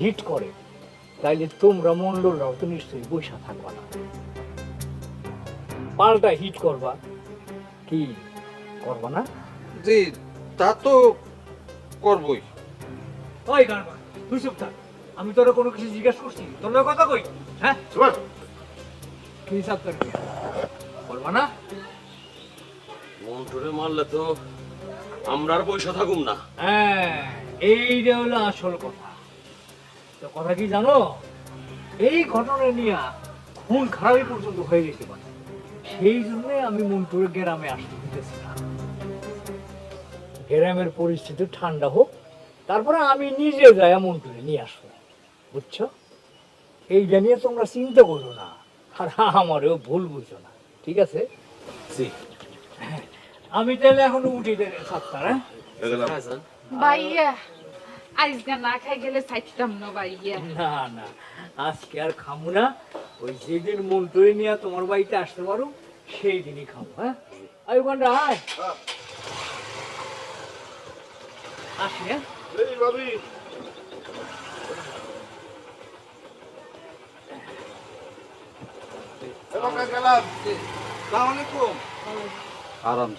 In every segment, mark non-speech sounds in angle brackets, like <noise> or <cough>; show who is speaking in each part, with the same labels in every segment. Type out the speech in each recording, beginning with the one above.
Speaker 1: Hit করে তাইলে তোমরা মন্ডলরাও তো নিশ্চয়ই বৈশা থাকবা না। পাল্টা হিট করবা? কি করবা না?
Speaker 2: জি তা তো করবই।
Speaker 1: ওই গানবা তুই চুপ থাক। আমি তোরা কোনো কিছু জিজ্ঞেস করছি তোর লগে কথা কই? হ্যাঁ? কি হিসাব করবি করবা না?
Speaker 3: মন্টুরে মারলে তো আমরা আর পয়সা থাকুম না।
Speaker 1: হ্যাঁ এইটা হলো আসল কথা। তো কথা কি জানো? এই ঘটনা নিয়ে খুন খারাপই পর্যন্ত হয়ে গেছে পারে। সেই জন্য আমি মন্টুর গ্রামে আসতে দিতেছি না গ্রামের পরিস্থিতি ঠান্ডা হোক তারপরে আমি নিজে যাই মন্টুরে নিয়ে আসব বুঝছ? এই নিয়ে তোমরা চিন্তা করো না আর আমারও ভুল বুঝো না ঠিক আছে?
Speaker 3: জি।
Speaker 1: আমি তাহলে এখন উঠি সাতটা হ্যাঁ?
Speaker 4: ভাইয়া আজকে না খাই গেলে চাইতাম না ভাইয়া
Speaker 1: না না আজকে আর খামু না। ওই যেদিন মন তৈরি নিয়ে তোমার বাড়িতে আসতে পারো সেই দিনই খাব হ্যাঁ? আই ওখানটা আয়। আসি হ্যাঁ?
Speaker 2: আরাম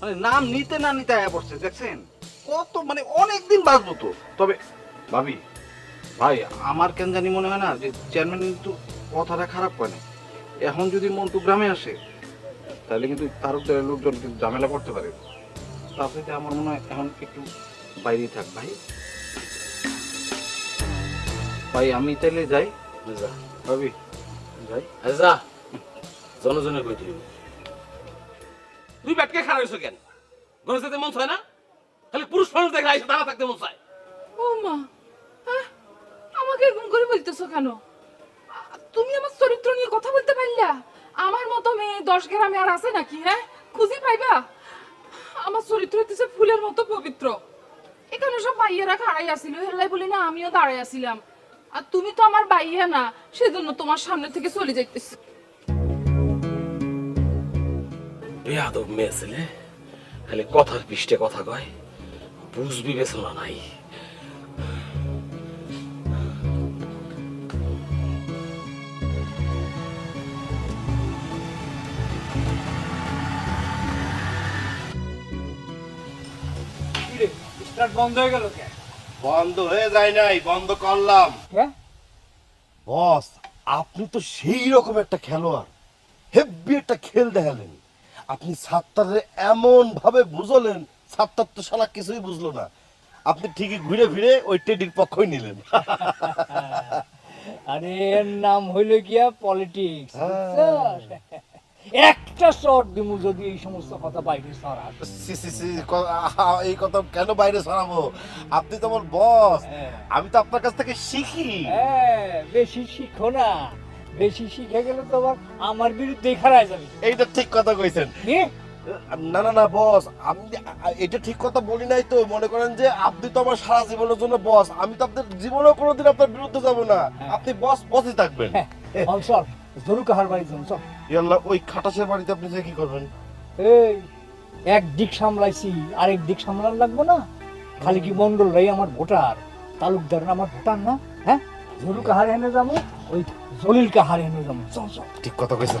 Speaker 2: মানে নাম নিতে না নিতে আয়া পড়ছে দেখছেন? কত মানে অনেক দিন বাঁচবো তো। তবে ভাবি ভাই আমার কেন জানি মনে হয় না যে চেয়ারম্যান কিন্তু কথাটা খারাপ করে না। এখন যদি মন্টু গ্রামে আসে তাহলে কিন্তু তারকদারের লোকজন কিন্তু ঝামেলা করতে পারে। তারপরে আমার মনে হয় এখন একটু বাইরেই থাক ভাই। ভাই আমি তাইলে যাই।
Speaker 3: যা
Speaker 2: ভাবি যাই।
Speaker 3: যা জনজনে কই দিবি? তুই ব্যাটকে খারাপ হয়েছো কেন? গণেশ মন চায় না? খালি পুরুষ মানুষ দেখে আইসে দাঁড়া থাকতে মন চায়।
Speaker 4: ও মা আমাকে এরকম করে বলতেছো কেন? তুমি আমার চরিত্র নিয়ে কথা বলতে পারলা? আমার মতো মেয়ে দশ গ্রামে আর আছে নাকি হ্যাঁ? খুঁজে পাইবা? আমার চরিত্র হইতেছে ফুলের মতো পবিত্র। এখানে সব বাইয়েরা খাড়াই আসিল হেলাই বলি না আমিও দাঁড়াই আসিলাম। আর তুমি তো আমার বাইয়া না সেজন্য তোমার সামনে থেকে চলে যাইতেছি।
Speaker 3: বেয়াদব মেয়ে ছেলে খালি কথার পিষ্টে কথা কয়। বুঝ বিবেচনা নাই
Speaker 1: স্টার্ট বন্ধ হয়ে গেল কে
Speaker 5: বন্ধ হয়ে যায় নাই বন্ধ করলাম।
Speaker 1: হ্যাঁ?
Speaker 5: বস আপনি তো সেই রকম একটা খেলোয়াড়। হেব্বি একটা খেল দেখালেন। আপনি সাত্তারে এমন ভাবে বুঝলেন সাত্তার তো শালা কিছুই বুঝলো না। আপনি ঠিকই ঘুরে ফিরে ওই টেডির পক্ষই নিলেন। <laughs>
Speaker 1: আরে এর নাম হইল গিয়া পলিটিক্স
Speaker 5: হ্যাঁ।
Speaker 1: একটা শর্ট দিমু যদি এই সমস্ত কথা বাইরে সরা
Speaker 5: সি, সি, সি, এই কথা কেন বাইরে ছড়াবো আপনি তো আমার বস।
Speaker 1: হ্যাঁ।
Speaker 5: আমি তো আপনার কাছ থেকে শিখি।
Speaker 1: হ্যাঁ বেশি শিখো না। বেশি শিখে গেলে তো আমার বিরুদ্ধে খারায় যাবে।
Speaker 5: এইটা ঠিক কথা কইছেন? না না না বস আপনি আ- এটা ঠিক কথা বলি নাই তো। মনে করেন যে আপনি তো আমার সারা জীবনের জন্য বস। আমি তো আপনার জীবনেও কোনোদিন আপনার বিরুদ্ধে যাব না। আপনি বস বসই থাকবেন।
Speaker 1: হ্যাঁ অঞ্চল জরু কাহার বাড়ি অঞ্চল
Speaker 5: ইয়াল্লা ওই খাটাসের বাড়িতে আপনি যে কি করবেন?
Speaker 1: এই এক দিক সামলাইছি আরেক দিক সামলান লাগবো না। খালি কি মন্ডল রাই আমার ভোটার তালুকদার আমার ভোটার না? হ্যাঁ জরু কাহার হেনে যাব ওই জলিল কাহার হেনে যাব। চল চল।
Speaker 5: ঠিক কথা কইছেন।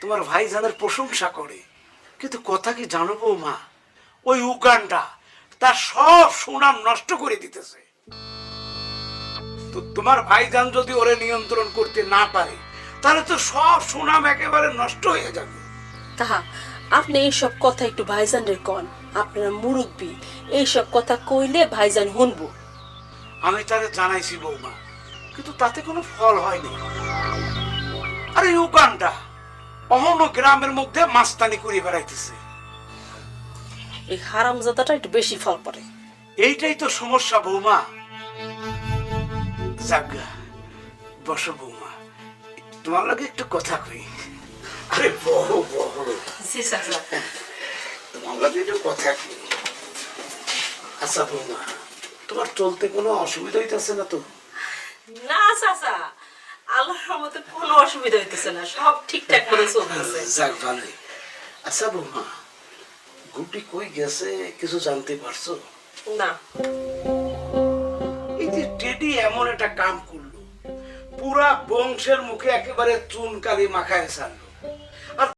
Speaker 2: তোমার ভাইজানের প্রশংসা করে। কিন্তু কথা কি জানো মা ওই উগানটা তার সব সুনাম নষ্ট করে দিতেছে। তো তোমার ভাইজান যদি ওরে নিয়ন্ত্রণ করতে না পারে তাহলে তো সব সুনাম একেবারে নষ্ট হয়ে যাবে।
Speaker 6: তাহা আপনি এইসব কথা একটু ভাইজানের কন। আপনারা মুরব্বী এইসব কথা কইলে ভাইজান শুনব।
Speaker 2: আমি তারে জানাইছি বৌমা কিন্তু তাতে কোনো ফল হয়নি। আরে উগানটা অহনো গ্রামের মধ্যে মাস্তানি করে বেড়াইতেছে।
Speaker 6: এই হারামজাদাটা একটু বেশি ফল পড়ে।
Speaker 2: এইটাই তো সমস্যা বৌমা। যাজ্ঞা বসো বৌমা। তোমার লাগে একটু কথা কই। আরে বড় বড় তোমার লাগে একটু কথা কই। আচ্ছা বৌমা তোমার চলতে কোনো অসুবিধা হইতেছে না তো?
Speaker 6: না চাচা আল্লাহর রহমতে কোনো অসুবিধা হইতেছে না সব ঠিকঠাক করে চলতেছে।
Speaker 2: যাক ভালোই। আচ্ছা বৌমা গুটি কই গেছে কিছু জানতে পারছ?
Speaker 6: না।
Speaker 2: এই যে টেডি এমন একটা কাম করল পুরা বংশের মুখে একেবারে চুন কালি মাখায় ছাড়লো।